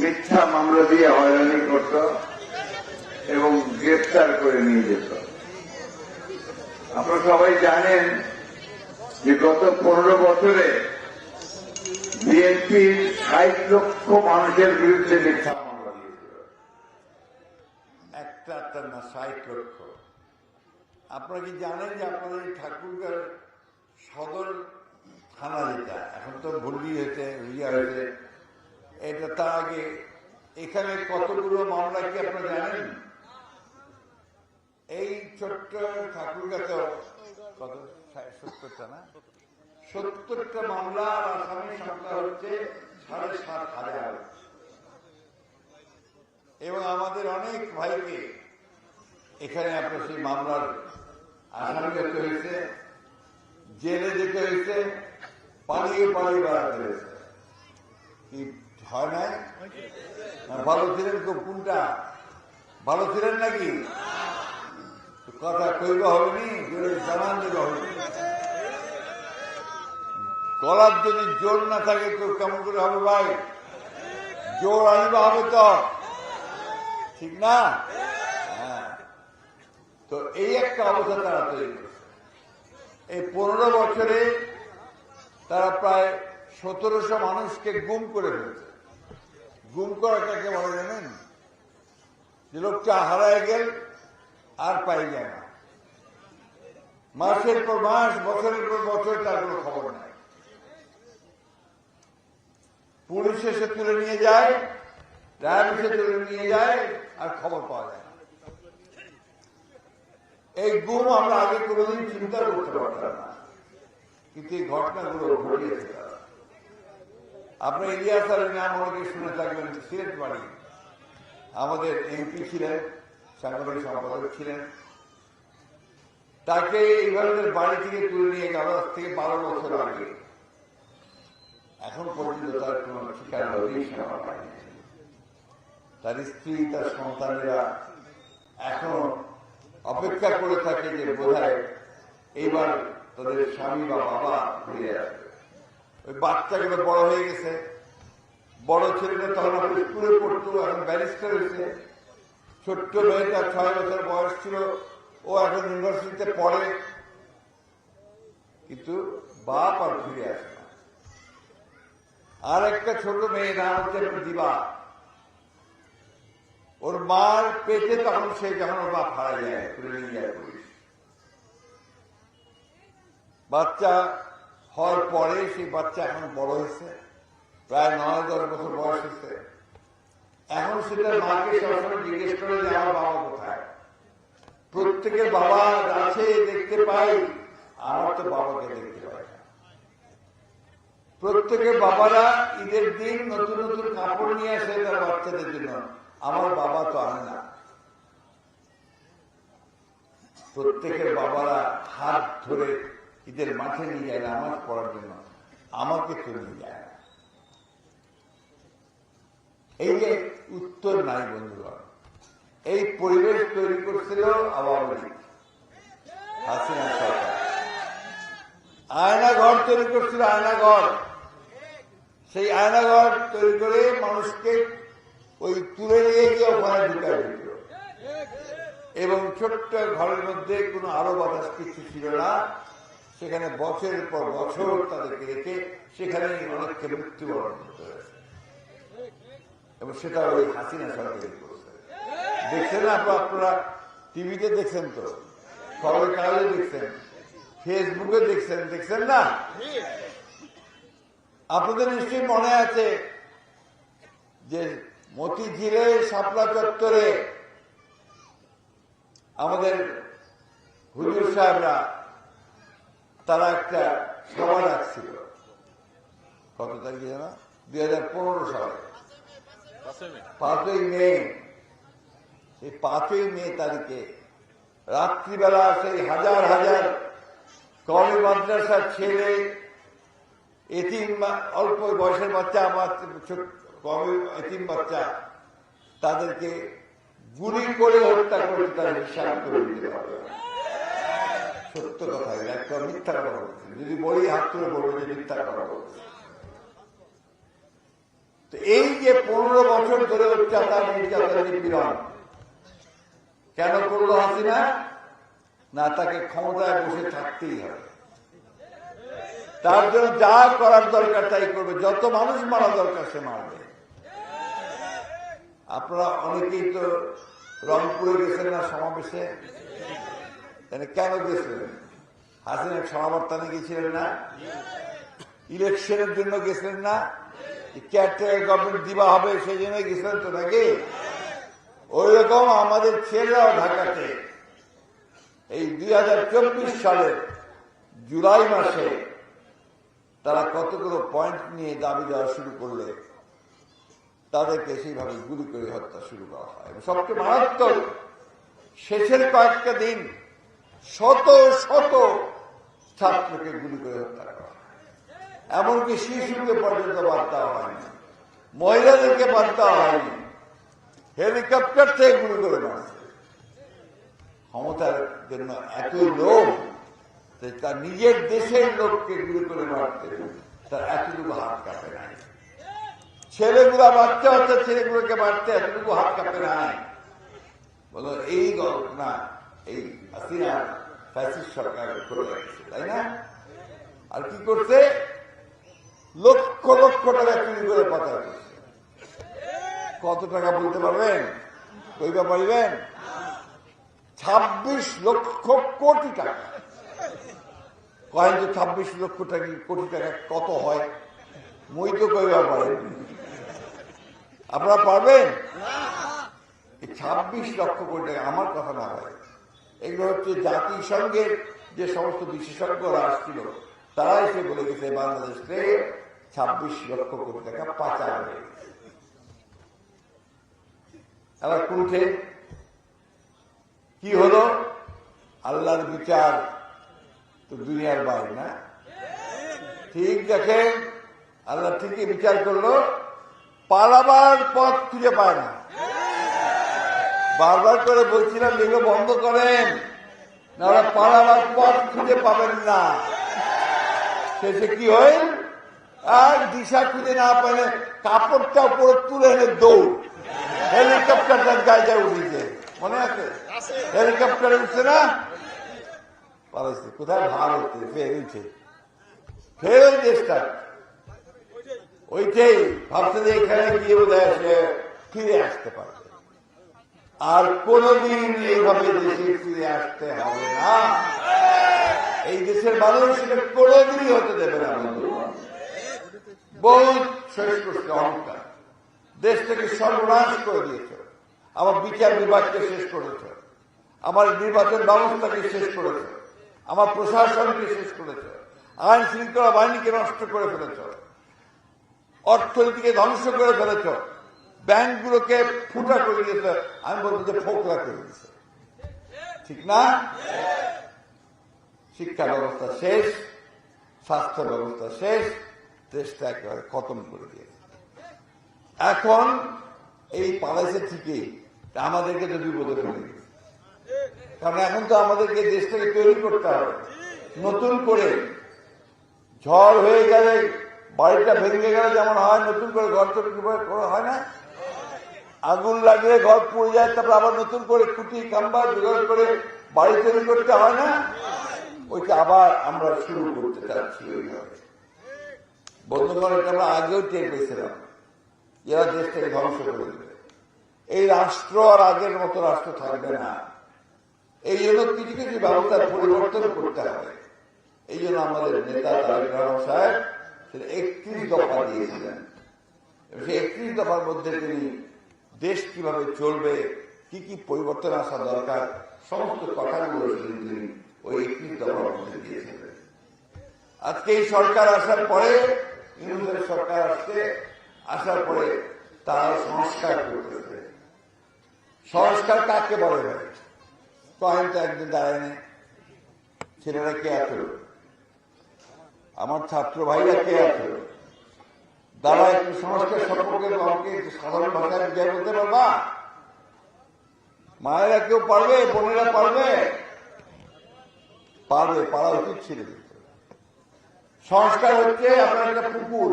মিথ্যা মামলা দিয়ে হয়রানি করত এবং গ্রেপ্তার করে নিয়ে যেত। আপনারা সবাই জানেন যে গত পনেরো বছরে বিএনপির ষাট লক্ষ মানুষের বিরুদ্ধে মিথ্যা মামলা দিয়েছিল। একটা একটা না ষাট লক্ষ। আপনারা কি জানেন যে আপনাদের এই ঠাকুরগাঁর সদর থানা যেটা? এখন তো ভর্তি হয়েছে, ইয়া হয়েছে। এটা তার আগে, এখানে কতগুলো মামলা কি আপনারা জানেন? এই ছোট্ট ঠাকুরগাঁতে কত? সত্তরটা না? সত্তরটা মামলা আসামি সংখ্যা হচ্ছে সাড়ে সাত হাজার। এবং আমাদের অনেক ভাইকে এখানে আপনার সেই মামলার আসামি করতে হয়েছে, জেলে যেতে হয়েছে, পালিয়ে পালিয়ে বেড়াতে হয়েছে। হয় না না, ভালো ছিলেন খুব কোনটা? ভালো ছিলেন নাকি? কথা কইবা হবে নি জানান দিতে হবে গলার যদি জোর না থাকে তো কেমন করে হবে ভাই? জোর আনিবা হবে তো। ঠিক না? হ্যাঁ। তো এই একটা অবস্থা তারা তৈরি এই পনেরো বছরে তারা প্রায় সতেরোশো মানুষকে গুম করে ফেলছে। গুম করা কাকে বলে জানেন? যে লোকটা হারায় গেল, আর পাই যায় না। মাসের পর মাস, বছরের পর বছর তার কোনো খবর নাই। পুলিশ এসে তুলে নিয়ে যায় র্যাব এসে তুলে নিয়ে যায়, আর খবর পাওয়া যায় এই গুম আমরা আগে কোনোদিন চিন্তা করতে পারতাম না। কিন্তু এই ঘটনাগুলো ঘটিয়েছে তারা আপনি ইলিয়াস আলের নাম অনেকে শুনে থাকবেন সিলেট বাড়ি আমাদের এমপি ছিলেন, সাংগঠনিক সম্পাদক ছিলেন। তাকে এইভাবে বাড়ি থেকে তুলে নিয়ে গেল থেকে বারো বছর আগে। এখন পর্যন্ত তার কোন ঠিকানা তার স্ত্রী, তার সন্তানেরা এখনও অপেক্ষা করে থাকে যে বোধহয় এইবার তাদের স্বামী বা বাবা ফিরে আসবে। ওই বাচ্চাগুলো বড় হয়ে গেছে। বড় ছেলেটা তখন আপনি স্কুলে পড়তো, এখন ব্যারিস্টার হয়েছে। ছোট্ট মেয়েটা ছয় বছর বয়স ছিল, ও এখন ইউনিভার্সিটিতে পড়ে। কিন্তু বাপ আর ফিরে আসে না। আর একটা ছোট মেয়ে, নাম হচ্ছে দিবা ওর মার পেটে তখন সে যখন ওর বাপ হারা যায়, তুলে নিয়ে যায় বাচ্চা হওয়ার পরে সেই বাচ্চা এখন বড় হয়েছে, প্রায় নয় দশ বছর বয়স হয়েছে। এখন সেটা মাকে সবসময় জিজ্ঞেস করে যে, আমার বাবা কোথায়? প্রত্যেকের বাবা আছে, দেখতে পাই, আমার তো বাবাকে দেখতে পাই প্রত্যেকের বাবারা ঈদের দিন নতুন নতুন কাপড় নিয়ে আসে তার বাচ্চাদের জন্য। আমার বাবা তো আনে না। প্রত্যেকের বাবারা হাত ধরে ঈদের মাঠে নিয়ে যায় নামাজ পড়ার জন্য আমাকে তো নিয়ে যায় না। এই যে উত্তর নাই বন্ধুগণ, এই পরিবেশ তৈরি করছিল আওয়ামী লীগ, হাসিনা সরকার। আয়না ঘর তৈরি করছিল আয়না ঘর সেই আয়না ঘর তৈরি করে মানুষকে ওই তুলে নিয়ে গিয়ে ওখানে ঢুকায় দিল। এবং ছোট্ট ঘরের মধ্যে কোনো আলো বাতাস কিছু ছিল না। সেখানে বছরের পর বছর তাদেরকে রেখে সেখানে অনেককে মৃত্যুবরণ করতে হয়েছে। এবং সেটা ওই হাসিনা সরকার করছে। দেখছেন আপনারা? টিভিতে দেখছেন তো? খবরের কাগজে দেখছেন? ফেসবুকে দেখছেন? দেখছেন না? আপনাদের নিশ্চয়ই মনে আছে যে মতিঝিলে শাপলা চত্বরে আমাদের হুজুর সাহেবরা তারা একটা সভা রাখছিল কত তারিখে জানা? দুই হাজার পনেরো সালে। পাঁচই মে। সেই পাঁচই মে তারিখে রাত্রিবেলা সেই হাজার হাজার কমি মাদ্রাসার ছেলে, এতিম অল্প বয়সের বাচ্চা, আমার এতিম বাচ্চা, তাদেরকে গুলি করে হত্যা করে তার হিসাব করে দিতে হবে সত্য কথা একটা মিথ্যা কথা বলছে যদি বলি হাত তুলে বলব যে মিথ্যা কথা বলছে তো এই যে পনেরো বছর ধরে অত্যাচার, নির্যাতন, নিপীড়ন, কেন করল হাসিনা? না, তাকে ক্ষমতায় বসে থাকতেই হবে। তার জন্য যা করার দরকার তাই করবে। যত মানুষ মারা দরকার, সে মারবে। আপনারা অনেকেই তো রংপুরে গেছেন না সমাবেশে? তাহলে কেন গেছিলেন? হাসিনা সমাবর্তনে গেছিলেন না? ইলেকশনের জন্য গেছিলেন না? কেয়ারটেকার গভর্নমেন্ট দিবা হবে সেই জন্য গেছিলেন তো নাকি? ওই রকম আমাদের ছেলেরাও ঢাকাতে। এই দুই সালের জুলাই মাসে তারা কতগুলো পয়েন্ট নিয়ে দাবি দেওয়া শুরু করলে তাদেরকে সেইভাবে গুলি করে হত্যা শুরু করা হয়। সবচেয়ে মারাত্মক শেষের কয়েকটা দিন শত শত ছাত্রকে গুলি করে হত্যা করা এমনকি শিশুকে পর্যন্ত দেওয়া হয়নি। মহিলাদেরকে দেওয়া হয়নি। হেলিকপ্টার থেকে গুলি করে মারছে ক্ষমতার জন্য এতই যে তার নিজের দেশের লোককে গুলি করে মারতে তার এতটুকু হাত কাঁপে নাই। ছেলেগুলা, বাচ্চা বাচ্চা ছেলেগুলোকে মারতে এতটুকু হাত কাঁপে নাই। বলো, এই ঘটনা এই হাসিনা ফ্যাসিস্ট সরকার করে রেখেছে তাই না? আর কি করছে? লক্ষ লক্ষ টাকা চুরি করে পাচার করছে। কত টাকা বলতে পারবেন? কইবা পারবেন? ছাব্বিশ লক্ষ কোটি টাকা। কয়েন তো ছাব্বিশ লক্ষ টাকা, কোটি টাকা কত হয়? মই তো কইবা পারেন আপনারা পারবেন? ছাব্বিশ লক্ষ কোটি টাকা আমার কথা না হয়। এগুলো হচ্ছে জাতিসংঘের যে সমস্ত বিশেষজ্ঞরা আসছিল তারা এসে বলে গেছে, বাংলাদেশ থেকে ছাব্বিশ লক্ষ কোটি টাকা পাচার হয়ে গেছে এবার কুণ্ঠে, কি হলো? আল্লাহর বিচার তো দুনিয়ার বাইরে না? ঠিক দেখেন আল্লাহ ঠিকই বিচার করল, পালাবার পথ খুঁজে পায় না। বারবার করে বলছিলাম এগুলো বন্ধ করেন নাহলে পালাবার পথ খুঁজে পাবেন না। শেষে কি হয় আর দিশা খুঁজে না পেলে কাপড়টা উপরে তুলে এনে দৌড়। হেলিকপ্টারটার গায়ে যায় উঠেছে মনে আছে? হেলিকপ্টারে উঠছে না? পালাইছে। কোথায়? ভার হচ্ছে ফের উঠে। ফের ওই দেশটা। ওইটাই। ভাবছে যে এখানে গিয়ে বোধ সে ফিরে আসতে পারবে আর কোনদিন এইভাবে দেশে ফিরে আসতে হবে না। এই দেশের মানুষ এটা কোনদিনই হতে দেবে না শেষ করছে অহংকার। দেশ থেকে সর্বনাশ করে দিয়েছে। আমার বিচার বিভাগকে শেষ করেছে। আমার নির্বাচন ব্যবস্থাকে শেষ করেছে। আমার প্রশাসনকে শেষ করেছে। আইন শৃঙ্খলা বাহিনীকে নষ্ট করে ফেলেছ। অর্থনীতিকে ধ্বংস করে ফেলেছ। ব্যাংকগুলোকে ফুটা করে দিয়েছে। আমি বলব যে ফোকলা করে দিয়েছে। ঠিক না? শিক্ষা ব্যবস্থা শেষ, স্বাস্থ্য ব্যবস্থা শেষ, দেশটা একেবারে খতম করে দিয়েছে। এখন এই পালাইছে ঠিকই আমাদেরকে তো বিপদে ফেলে কারণ এখন তো আমাদেরকে দেশটাকে তৈরি করতে হবে। নতুন করে ঝড় হয়ে গেলে, বাড়িটা ভেঙে গেলে যেমন হয়, নতুন করে ঘর তৈরি করা হয় না? আগুন লাগলে ঘর পড়ে যায়, তারপর আবার নতুন করে খুঁটি কাম্বা জোগাড় করে বাড়ি তৈরি করতে হয় না? ওইটা আবার আমরা শুরু করতে চাচ্ছি ওইভাবে বন্ধুগণ আমরা আগেও টের পেয়েছিলাম এরা দেশটাকে ধ্বংস করে দেবে। এই রাষ্ট্র আর আগের মতো রাষ্ট্র থাকবে না। এই জন্য কিছু কিছু ব্যবস্থার পরিবর্তন করতে হবে। এই জন্য আমাদের নেতা তারেক সাহেব একত্রিশ দফা দিয়েছিলেন। সেই একত্রিশ দফার মধ্যে তিনি দেশ কীভাবে চলবে, কি কি পরিবর্তন আসা দরকার, সমস্ত কথাগুলো সেদিন তিনি ওই মধ্যে দিয়েছিলেন আজকে এই সরকার আসার পরে ইংরেজের সরকার আসছে, আসার পরে তারা সংস্কার করতেছে। সংস্কার কাকে বলে ভাই? কয়েন তো একদিন দাঁড়ায়নি। ছেলেরা কে আছে? আমার ছাত্র ভাইরা কে আছে? তারা একটু সংস্কার সম্পর্কে আমাকে সাধারণ ভাষায় বুঝাই বলতে পারবা? মায়েরা কেউ পারবে? বোনেরা পারবে? পারবে, পারা উচিত ছিল সংস্কার হচ্ছে আপনার একটা পুকুর,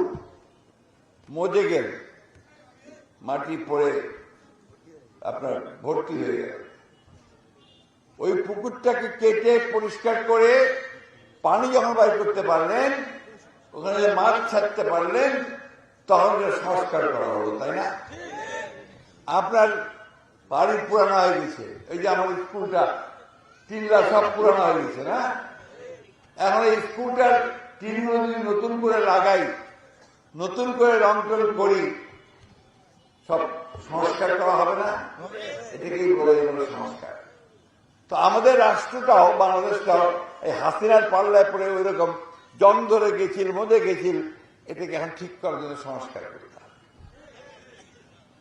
মজে গেল। মাটি পড়ে আপনার ভর্তি হয়ে গেল। ওই পুকুরটাকে কেটে পরিষ্কার করে পানি যখন বাইর করতে পারলেন, ওখানে মাছ ছাড়তে পারলেন ওটা সংস্কার করা হলো, তাই না? আপনার বাড়ি পুরানো হয়ে গেছে, এই যে আমাদের স্কুলটা, তিনলা সব পুরানো হয়ে গেছে, না? এখন এই স্কুলটার টিনগুলো যদি নতুন করে লাগাই, নতুন করে রং টং করি, সব সংস্কার করা হবে না? এটাকেই বলে গেল সংস্কার। তো আমাদের রাষ্ট্রটাও, বাংলাদেশটাও, এই হাসিনার পাল্লায় পড়ে ওই রকম জং ধরে গেছিল মধ্যে গেছিল এটাকে এখন ঠিক করার জন্য সংস্কার করতে হবে।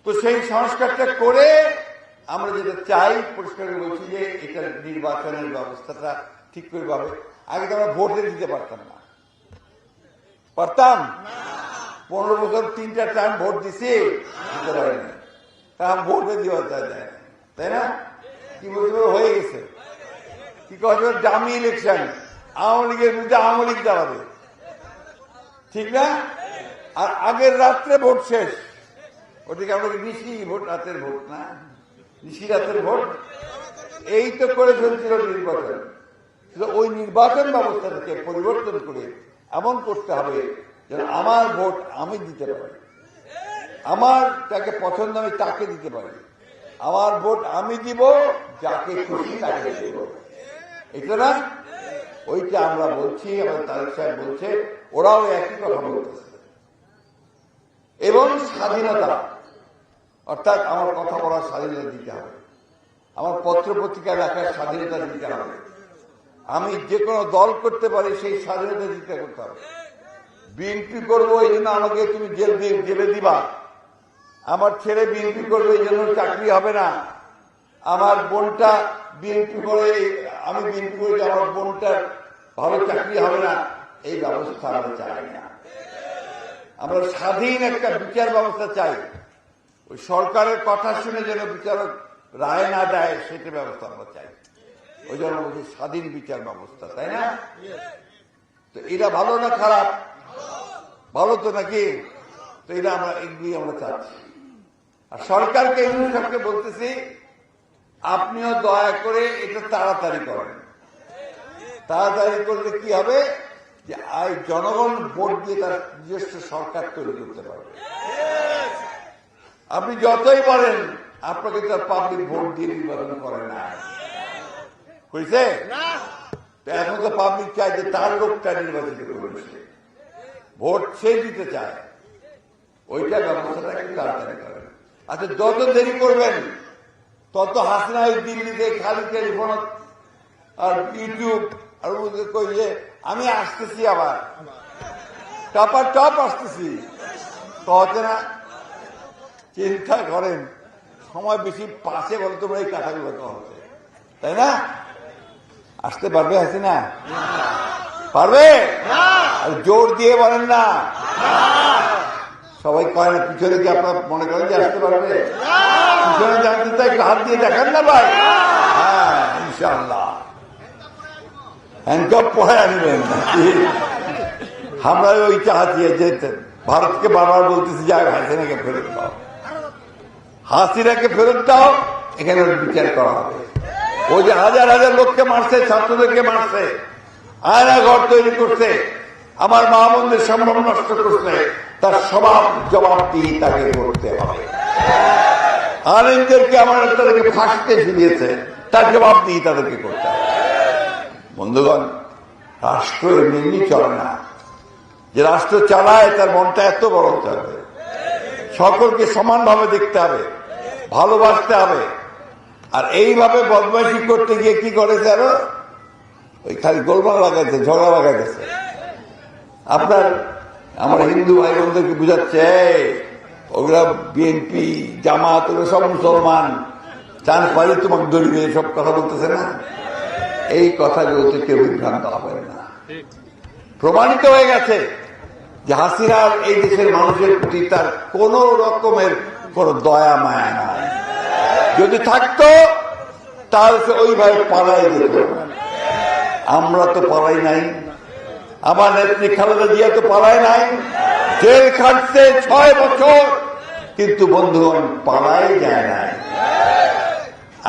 তো সেই সংস্কারটা করে আমরা যেটা চাই পরিষ্কার বলছি যে এটা নির্বাচনের ব্যবস্থাটা ঠিক করে পাবে। আগে তো আমরা ভোটে দিতে পারতাম না। পারতাম? পনেরো বছর তিনটা টাইম ভোট দিছি, দিতে পারিনি। তা ভোটে দেওয়া যায়। তাই না? কি বলতে হয়ে গেছে। কি কথা ডামি ইলেকশন আওয়ামী লীগের বিরুদ্ধে আওয়ামী লীগ দাঁড়াবে ঠিক না? আর আগের রাত্রে ভোট শেষ। ওটিকে আমরা নিশি ভোট রাতের ভোট না? নিশি রাতের ভোট? এই তো করে ফেলছিল নির্বাচন। ওই নির্বাচন ব্যবস্থাটাকে পরিবর্তন করে এমন করতে হবে যেন আমার ভোট আমি দিতে পারি। আমার তাকে পছন্দ, আমি তাকে দিতে পারি। আমার ভোট আমি দিব, যাকে খুশি তাকে দিব। এটা না? ওইটা আমরা বলছি, আমাদের তারেক সাহেব বলছে ওরাও একই কথা বলতেছে। এবং স্বাধীনতা, অর্থাৎ আমার কথা বলার স্বাধীনতা দিতে হবে। আমার পত্র পত্রিকা লেখার স্বাধীনতা দিতে হবে। আমি যে কোনো দল করতে পারি, সেই স্বাধীনতা দিতে করতে হবে। বিএনপি করব এই জন্য আমাকে তুমি জেল জেলে দিবা। আমার ছেলে বিএনপি করবে এই জন্য চাকরি হবে না। আমার বোনটা বিএনপি করে, আমি বিএনপি করে, আমার বোনটার ভালো চাকরি হবে না। এই ব্যবস্থা আমরা চাই না। আমরা স্বাধীন একটা বিচার ব্যবস্থা চাই। ওই সরকারের কথা শুনে যেন বিচারক রায় না দেয়, সেটা ব্যবস্থা আমরা চাই। ওই জন্য বলছি স্বাধীন বিচার ব্যবস্থা, তাই না? তো এটা ভালো না খারাপ? ভালো তো নাকি? তো এটা আমরা এগুলি আমরা চাচ্ছি। আর সরকারকে সবকে বলতেছি, আপনিও দয়া করে এটা তাড়াতাড়ি করেন। তাড়াতাড়ি করলে কি হবে? যে আই জনগণ ভোট দিয়ে তার নিজস্ব সরকার তৈরি করতে পারবে। আপনি যতই বলেন আপনাকে তার পাবলিক ভোট দিয়ে নির্বাচন করে না। তো এখন তো পাবলিক চায় যে তার লোকটা নির্বাচিত করবে ভোট সে দিতে চায়। ওইটা ব্যবস্থাটা একটু তাড়াতাড়ি করেন। আচ্ছা যত দেরি করবেন তত হাসিনা ওই দিল্লিতে খালি টেলিফোন আর ইউটিউব আর ওদের কই যে আমি আসতেছি আবার। টপার টপ আসতেছি। তো হচ্ছে না, চিন্তা করেন, সময় বেশি পাশে বলে তোমরা এই কথাগুলো হচ্ছে। তাই না? আসতে পারবে হাসিনা পারবে? আর জোর দিয়ে বলেন না। সবাই কয় না, পিছনে কি আপনার মনে করেন যে আসতে পারবে? পিছনে জানতে চাই হাত দিয়ে দেখান না ভাই। হ্যাঁ ইনশাল্লাহ আনবেন আমরা ওই চাচ্ছি যে ভারতকে বারবার বলতেছি হাসিনাকে ফেরত দাও। হাসিনাকে ফেরত দাও, এখানে বিচার করা হবে। যে হাজার হাজার লোককে মারছে, ছাত্রদেরকে মারছে, আয়না ঘর তৈরি করছে, আমার মা বোনদের সম্ভ্রম নষ্ট করছে, তার স্বভাব জবাবটি তাকে করতে হবে। আরেকদেরকে আমার তাদেরকে ফাঁসতে ঝুলিয়েছে, তার জবাব দিয়ে তাদেরকে করতে হবে। বন্ধুগণ, রাষ্ট্র এমনি চলে না। যে রাষ্ট্র চালায়, তার মনটা এত বড় হতে হবে। সকলকে সমানভাবে দেখতে হবে, ভালোবাসতে হবে। আর এইভাবে বদমাইশি করতে গিয়ে কি করেছে আরও? ওই খালি গোলমাল লাগাইছে, ঝগড়া লাগাইতেছে আপনার, আমার হিন্দু ভাই বোনদেরকে বুঝাচ্ছে ওগুলা বিএনপি জামাত, ওগুলো সব মুসলমান। চান্স পাইলে তোমাকে ধরবে সব কথা বলতেছে না? এই কথাগুলোতে কেউ বিভ্রান্ত হবে না। প্রমাণিত হয়ে গেছে যে হাসিনার এই দেশের মানুষের প্রতি তার কোন রকমের কোন দয়া, মায়া নাই। যদি থাকতো, তাহলে সে ওইভাবে পালাই যেত। আমরা তো পালাই নাই। আমার নেত্রী খালেদা জিয়া তো পালায় নাই। জেল খাটছে ছয় বছর, কিন্তু বন্ধুগণ, পালাই যায় নাই।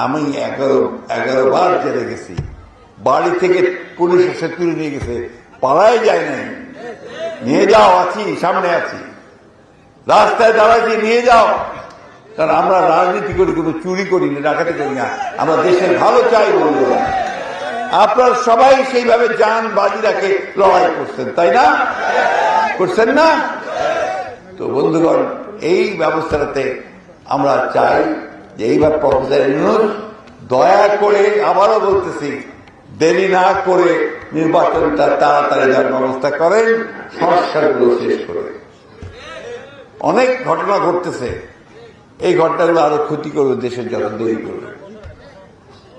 আমি এগারো এগারো বার জেলে গেছি। বাড়ি থেকে পুলিশ এসে তুলে নিয়ে গেছে। পালাই যায় নাই। নিয়ে যাও, আছি, সামনে আছি। রাস্তায় দাঁড়াচ্ছি নিয়ে যাও। কারণ আমরা রাজনীতি করি, কোনো চুরি করি না, ডাকাতি করি না। আমরা দেশের ভালো চাই, বন্ধুরা। আপনারা সবাই সেইভাবে যান বাজি রাখে লড়াই করছেন, তাই না? করছেন না? তো বন্ধুগণ, এই ব্যবস্থাটাতে আমরা চাই যে এইবার প্রফেসর দয়া করে আবারও বলতেছি দেরি না করে নির্বাচনটা তাড়াতাড়ি যাওয়ার ব্যবস্থা করেন সংস্কারগুলো শেষ করে অনেক ঘটনা ঘটতেছে। এই ঘটনাগুলো আরও ক্ষতি করবে দেশের যত দেরি করবে।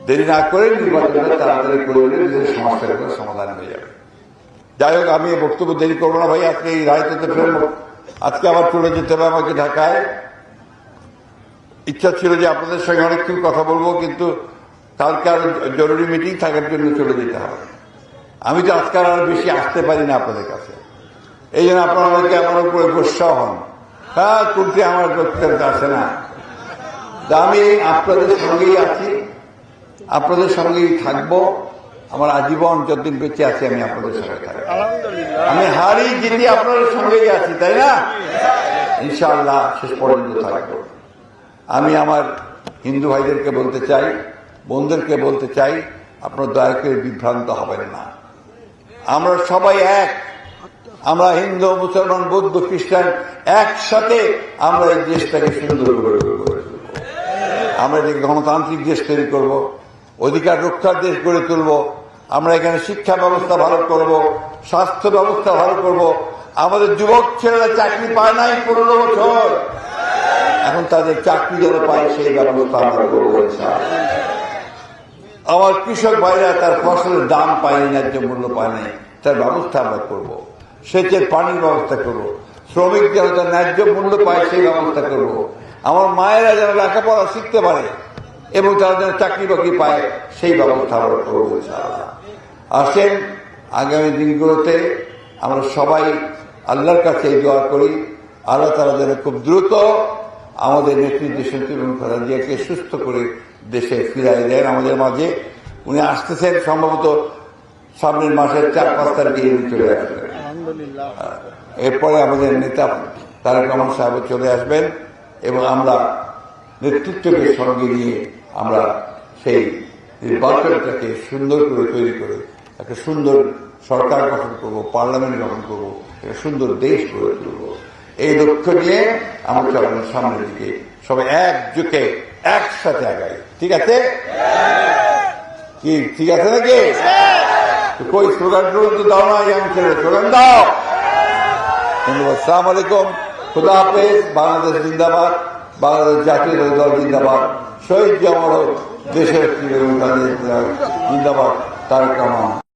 দেরি না করে নির্বাচনটা তাড়াতাড়ি করলে দেশের সমস্যাগুলো সমাধান হয়ে যাবে। যাই হোক, আমি বক্তব্য দেরি করব না ভাই, আজকে এই রায়তে ফেরবো আজকে আবার চলে যেতে হবে আমাকে ঢাকায়। ইচ্ছা ছিল যে আপনাদের সঙ্গে অনেকক্ষণ কথা বলব, কিন্তু কালকে আরও জরুরি মিটিং থাকার জন্য চলে যেতে হবে। আমি তো আজকে আর বেশি আসতে পারি না আপনাদের কাছে। এই জন্য আপনারা অনেকে আমার উপরে গোসা হন। হ্যাঁ করতে আমার করতে আসে না। আমি আপনাদের সঙ্গেই আছি। আপনাদের সঙ্গেই থাকব। আমার আজীবন যতদিন বেঁচে আছি আমি আপনাদের সঙ্গে থাকব। আমি হারি জিতি আপনাদের সঙ্গেই আছি তাই না? ইনশাআল্লাহ শেষ পর্যন্ত থাকব। আমি আমার হিন্দু ভাইদেরকে বলতে চাই বোনদেরকে বলতে চাই, আপনার দয়া করে বিভ্রান্ত হবেন না। আমরা সবাই এক। আমরা হিন্দু, মুসলমান, বৌদ্ধ, খ্রিস্টান একসাথে আমরা এই দেশটাকে সুন্দর করে আমরা এটাকে গণতান্ত্রিক দেশ তৈরি করব, অধিকার রক্ষার দেশ গড়ে তুলব, আমরা এখানে শিক্ষা ব্যবস্থা ভালো করব, স্বাস্থ্য ব্যবস্থা ভালো করব। আমাদের যুবক ছেলেরা চাকরি পায় নাই পনেরো বছর। এখন তাদের চাকরি যেন পায় সেই ব্যবস্থা আমরা করব। আমার কৃষক ভাইরা তার ফসলের দাম পায়নি ন্যায্য মূল্য পায়নি তার ব্যবস্থা আমরা করব। সেচের পানির ব্যবস্থা করব। শ্রমিক যেন তার ন্যায্য মূল্য পায় সেই ব্যবস্থা করব। আমার মায়েরা যেন লেখাপড়া শিখতে পারে এবং তারা যেন চাকরি বাকরি পায় সেই ব্যবস্থা আমরা করব আসেন, আগামী দিনগুলোতে আমরা সবাই আল্লাহর কাছে এই দোয়া করি আল্লাহ তারা যেন খুব দ্রুত আমাদের নেতৃত্ব সুস্থ করে দেশে ফিরাই দেন আমাদের মাঝে। উনি আসতেছেন সম্ভবত সামনের মাসের চার পাঁচ তারিখে উনি চলে আসবেন। এরপরে আমাদের নেতা তারেক রহমান সাহেব চলে আসবেন এবং আমরা নেতৃত্বকে সঙ্গে নিয়ে আমরা সেই নির্বাচনটাকে সুন্দর করে তৈরি করে একটা সুন্দর সরকার গঠন করব পার্লামেন্ট গঠন করব একটা সুন্দর দেশ গড়ে তুলব। এই লক্ষ্য নিয়ে আমরা আমাদের সামনের দিকে সবাই একজোটে একসাথে আগাই। ঠিক আছে? কি, ঠিক আছে নাকি? কই, স্লোগান তো দাও না স্লোগান দাও। ধন্যবাদ, সালাম আলাইকুম। খুদা হাফেজ, বাংলাদেশ জিন্দাবাদ, বাংলাদেশ জাতীয় দল জিন্দাবাদ, শহীদ জামর দেশের জিন্দাবাদ, তারেক রহমান